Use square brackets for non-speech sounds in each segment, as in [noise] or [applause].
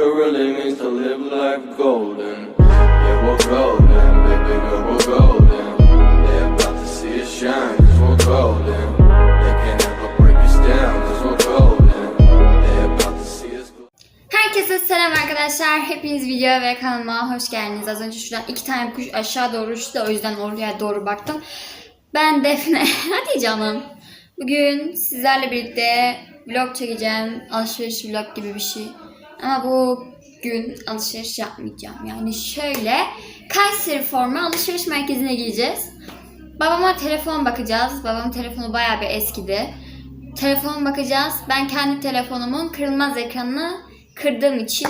it really means to live life golden. Yeah, we're golden, baby girl, we're golden. They're about to see us shine, cause we're golden. They can't ever break us down, cause we're golden. They're about to see us Herkese selam arkadaşlar. Hepiniz videoya ve kanalıma hoş geldiniz. Az önce şuradan iki tane kuş aşağı doğru uçtu. O yüzden oraya doğru baktım. Ben Defne. [laughs] Hadi canım. Bugün sizlerle birlikte vlog çekeceğim. Alışveriş vlog gibi bir şey. Ama bugün alışveriş yapmayacağım. Yani şöyle Kayseri forma alışveriş merkezine gideceğiz. Babama telefon bakacağız. Babamın telefonu bayağı bir eskidi. Telefon bakacağız. Ben kendi telefonumun kırılmaz ekranını kırdığım için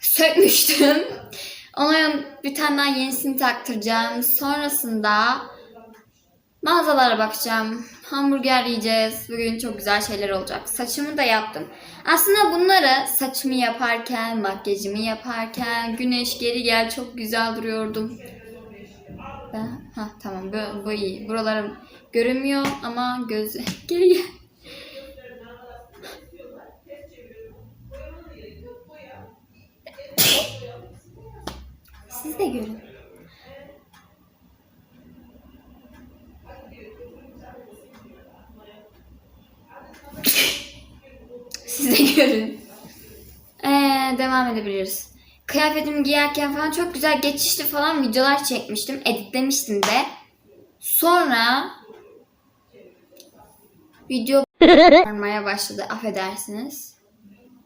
sökmüştüm. Ona bir tane daha yenisini taktıracağım. Sonrasında mağazalara bakacağım. Hamburger yiyeceğiz. Bugün çok güzel şeyler olacak. Saçımı da yaptım. Aslında bunları saçımı yaparken, makyajımı yaparken, güneş geri gel çok güzel duruyordum. Ben, ha tamam bu, bu iyi. Buralarım görünmüyor ama göz [laughs] geri gel. Siz de görün. Siz de görün. Ee, devam edebiliriz. Kıyafetimi giyerken falan çok güzel geçişli falan videolar çekmiştim. Editlemiştim de. Sonra video varmaya başladı. Affedersiniz.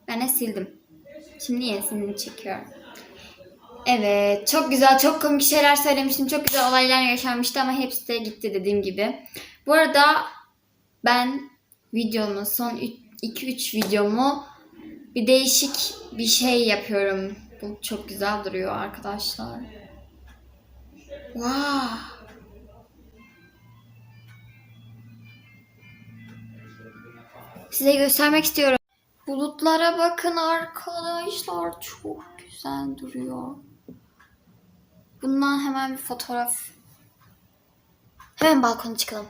Ben de sildim. Şimdi yenisini çekiyorum. Evet, çok güzel, çok komik şeyler söylemiştim. Çok güzel olaylar yaşanmıştı ama hepsi de gitti dediğim gibi. Bu arada ben videomu, son 2-3 videomu bir değişik bir şey yapıyorum. Bu çok güzel duruyor arkadaşlar. Wow. Size göstermek istiyorum. Bulutlara bakın arkadaşlar. Çok güzel duruyor. Bundan hemen bir fotoğraf. Hemen balkona çıkalım.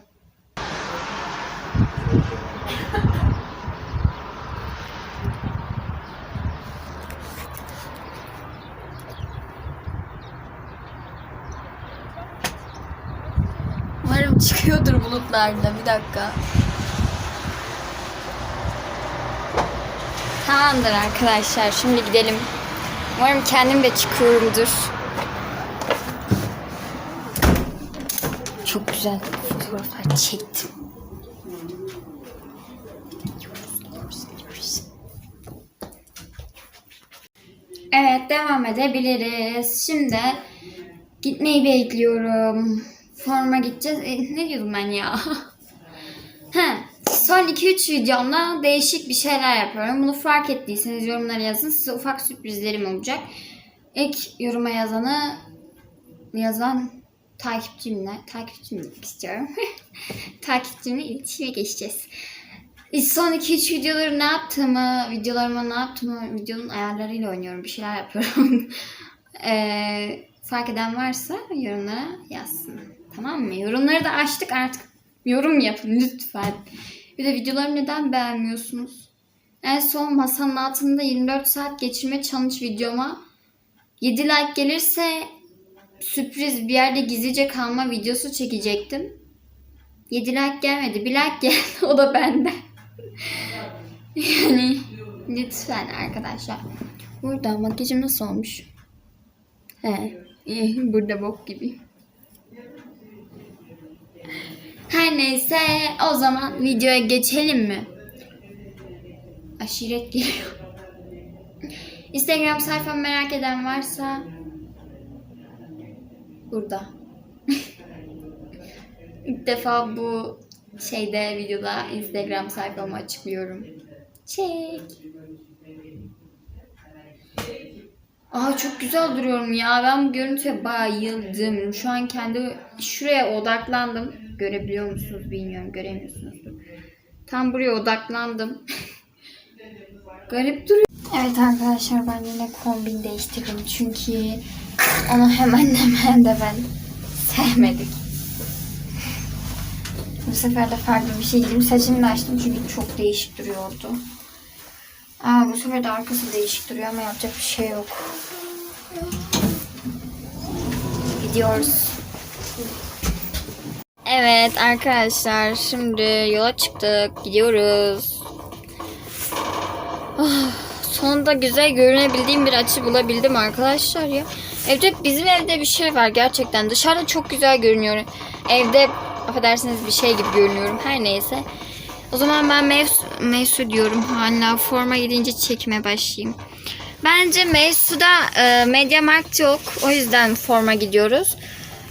Umarım [laughs] çıkıyordur bulutlarda. Bir dakika. Tamamdır arkadaşlar. Şimdi gidelim. Umarım kendim de çıkıyorumdur. Çok güzel fotoğraflar çektim. Evet devam edebiliriz. Şimdi gitmeyi bekliyorum. Forma gideceğiz. E, ne diyordum ben ya? [laughs] He, son 2-3 videomda değişik bir şeyler yapıyorum. Bunu fark ettiyseniz yorumlara yazın. Size ufak sürprizlerim olacak. İlk yoruma yazanı yazan takipçimle takipçim istiyorum. [laughs] takipçimle iletişime geçeceğiz. E, Son 2-3 videoları ne yaptığımı, videolarıma ne yaptığımı, videonun ayarlarıyla oynuyorum. Bir şeyler yapıyorum. Eee [laughs] fark eden varsa yorumlara yazsın. Tamam mı? Yorumları da açtık artık. Yorum yapın lütfen. Bir de videolarımı neden beğenmiyorsunuz? En son masanın altında 24 saat geçirme challenge videoma 7 like gelirse sürpriz bir yerde gizlice kalma videosu çekecektim. 7 like gelmedi. Bir like geldi. [laughs] o da benden. yani lütfen arkadaşlar. Burada makyajım nasıl olmuş? He. Burada bok gibi. Her neyse o zaman videoya geçelim mi? Aşiret geliyor. Instagram sayfamı merak eden varsa burada. [laughs] İlk defa bu şeyde videoda Instagram sayfamı açıklıyorum. Çek. Aa çok güzel duruyorum ya. Ben bu görüntüye bayıldım. Şu an kendi şuraya odaklandım. Görebiliyor musunuz bilmiyorum. Göremiyorsunuzdur. Tam buraya odaklandım. [laughs] Garip duruyor. Evet arkadaşlar ben yine kombin değiştirdim. Çünkü onu hemen hemen de ben sevmedik. Bu sefer de farklı bir şey giydim. Saçımı da açtım çünkü çok değişik duruyordu. Aa bu sefer de arkası değişik duruyor ama yapacak bir şey yok. Gidiyoruz. Evet arkadaşlar şimdi yola çıktık. Gidiyoruz. Ah, sonunda güzel görünebildiğim bir açı bulabildim arkadaşlar ya. Evde bizim evde bir şey var gerçekten. Dışarıda çok güzel görünüyor. Evde affedersiniz bir şey gibi görünüyorum. Her neyse. O zaman ben mevsu, mevsu diyorum. Hala forma gidince çekmeye başlayayım. Bence Mevsu'da e, Media Markt yok. O yüzden forma gidiyoruz.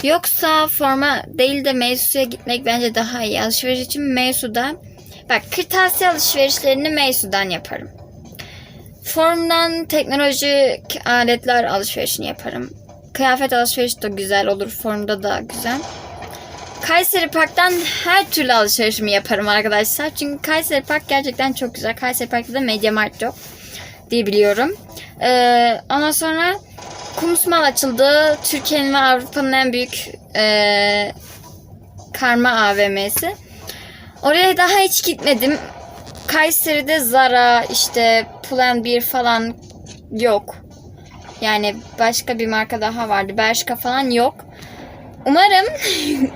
Yoksa forma değil de Mevsu'ya gitmek bence daha iyi. Alışveriş için Mevsu'da. Bak kırtasiye alışverişlerini Mevsu'dan yaparım. Formdan teknolojik aletler alışverişini yaparım. Kıyafet alışverişi de güzel olur. Formda da güzel. Kayseri Park'tan her türlü alışverişimi yaparım arkadaşlar. Çünkü Kayseri Park gerçekten çok güzel. Kayseri Park'ta da Media Mart yok diye biliyorum. Ee, ondan sonra Kumsmal açıldı. Türkiye'nin ve Avrupa'nın en büyük ee, karma AVM'si. Oraya daha hiç gitmedim. Kayseri'de Zara, işte Pull&Bear falan yok. Yani başka bir marka daha vardı. Bershka falan yok. Umarım [laughs]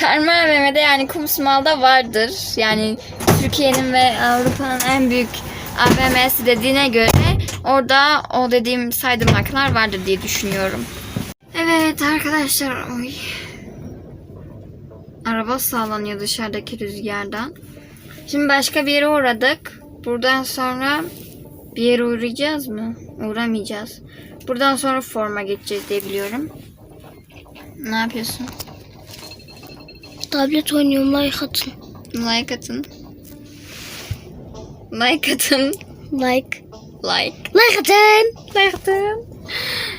Karma AVM'de yani Kumsmal'da vardır. Yani Türkiye'nin ve Avrupa'nın en büyük AVM'si dediğine göre orada o dediğim saydığım markalar vardır diye düşünüyorum. Evet arkadaşlar. Oy. Araba sallanıyor dışarıdaki rüzgardan. Şimdi başka bir yere uğradık. Buradan sonra bir yere uğrayacağız mı? Uğramayacağız. Buradan sonra forma geçeceğiz diye biliyorum. Ne yapıyorsun? Tablet oynuyorum like atın. Like atın. Like atın. Like. Like. Like atın. Like atın.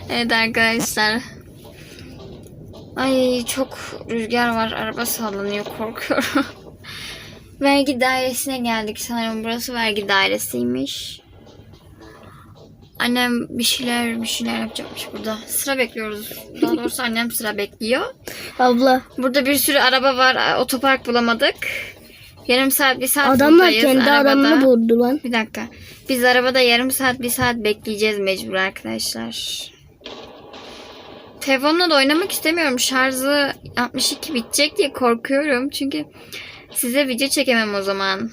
Evet arkadaşlar. Ay çok rüzgar var. Araba sallanıyor. Korkuyorum. [laughs] vergi dairesine geldik sanırım. Burası vergi dairesiymiş. Annem bir şeyler bir şeyler yapacakmış burada. Sıra bekliyoruz. Daha doğrusu annem sıra bekliyor. Abla. Burada bir sürü araba var. Otopark bulamadık. Yarım saat, bir saat Adamlar kendi arabada. adamını buldu lan. Bir dakika. Biz arabada yarım saat, bir saat bekleyeceğiz mecbur arkadaşlar. Telefonla da oynamak istemiyorum. Şarjı 62 bitecek diye korkuyorum. Çünkü size video çekemem o zaman.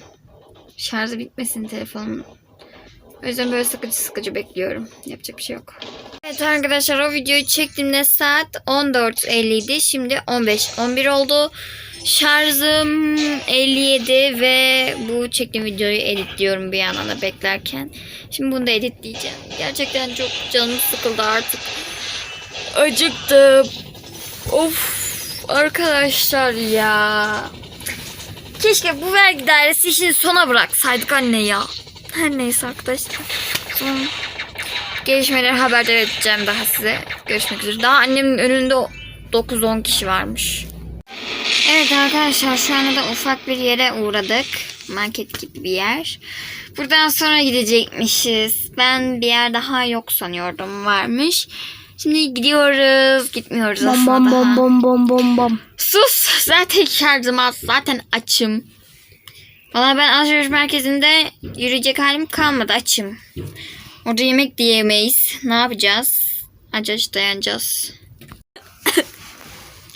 Şarjı bitmesin telefonun. O yüzden böyle sıkıcı sıkıcı bekliyorum. Yapacak bir şey yok. Evet arkadaşlar o videoyu çektiğimde saat 14.50 idi. Şimdi 15 11 oldu. Şarjım 57 ve bu çektiğim videoyu editliyorum bir yandan da beklerken. Şimdi bunu da editleyeceğim. Gerçekten çok canım sıkıldı artık. Acıktım. Of arkadaşlar ya. Keşke bu vergi dairesi işini sona bıraksaydık anne ya. Her neyse arkadaşlar. Sonra gelişmeleri haberdar edeceğim daha size. Görüşmek üzere. Daha annemin önünde 9-10 kişi varmış. Evet arkadaşlar şu anda da ufak bir yere uğradık. Market gibi bir yer. Buradan sonra gidecekmişiz. Ben bir yer daha yok sanıyordum. Varmış. Şimdi gidiyoruz. Gitmiyoruz Bom aslında bom daha. bom bom bom bom bom. Sus. [laughs] Zaten şarjım az. Zaten açım. Valla ben alışveriş merkezinde yürüyecek halim kalmadı. Açım. Orada yemek de yemeyiz. Ne yapacağız? Aç dayanacağız.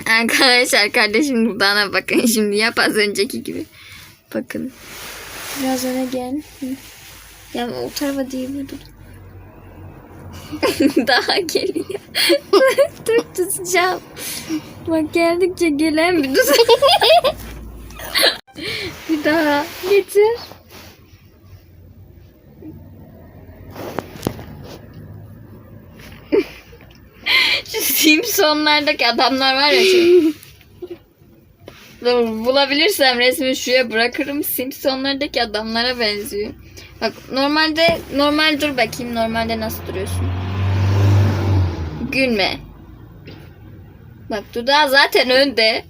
Arkadaşlar kardeşim dudağına bakın. Şimdi yap az önceki gibi. Bakın. Biraz öne gel. Ya o tarafa değil mi? Dur. [laughs] Daha geliyor. [laughs] Dur tutacağım. Bak geldikçe gelen bir tut. [laughs] bir daha getir. Simpsonlardaki adamlar var ya şu. Dur, bulabilirsem resmi şuraya bırakırım. Simpsonlardaki adamlara benziyor. Bak normalde normal dur bakayım normalde nasıl duruyorsun. Gülme. Bak dudağı zaten önde.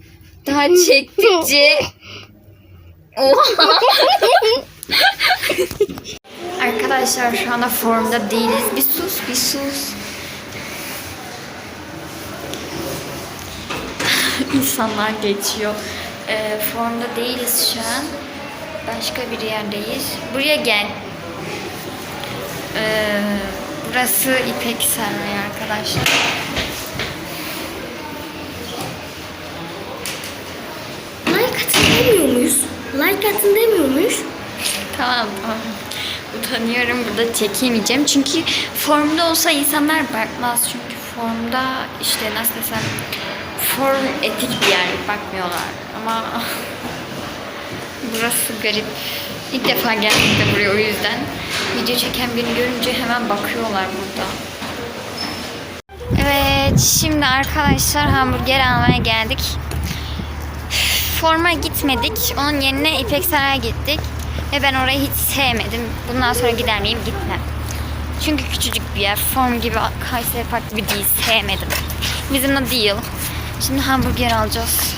Daha çektikçe. [laughs] Arkadaşlar şu anda formda değiliz. Bir sus, bir sus. İnsanlar geçiyor. Ee, formda değiliz şu an. Başka bir yerdeyiz. Buraya gel. Burası İpek Sarayı arkadaşlar. Like atın demiyor muyuz? Like atın demiyor muyuz? Tamam tamam. Utanıyorum burada çekemeyeceğim. Çünkü formda olsa insanlar bakmaz. Çünkü formda işte nasıl desem form etik bir yer bakmıyorlar. Ama burası garip. İlk defa geldim de buraya o yüzden. Video çeken birini görünce hemen bakıyorlar burada. Evet şimdi arkadaşlar hamburger almaya geldik. Forma gitmedik. Onun yerine İpek Saray'a gittik. Ve ben orayı hiç sevmedim. Bundan sonra gider miyim? Gitmem. Çünkü küçücük bir yer. Form gibi, Kayseri Park gibi değil. Sevmedim. Bizimle değil. Şimdi hamburger alacağız.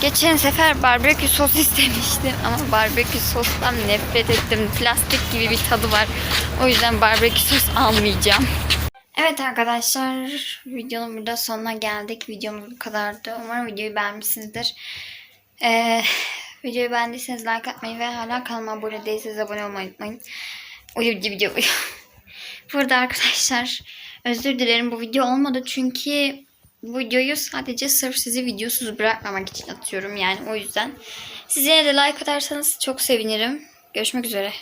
Geçen sefer barbekü sos [laughs] istemiştim ama barbekü sostan nefret ettim. Plastik gibi bir tadı var. O yüzden barbekü sos almayacağım. Evet arkadaşlar videonun burada sonuna geldik. Videomuz bu kadardı. Umarım videoyu beğenmişsinizdir. Ee, videoyu beğendiyseniz like atmayı ve hala kanalıma abone değilseniz abone olmayı unutmayın. Uyucu video. [laughs] Burada arkadaşlar özür dilerim bu video olmadı çünkü bu videoyu sadece sırf sizi videosuz bırakmamak için atıyorum yani o yüzden. Siz yine de like atarsanız çok sevinirim. Görüşmek üzere.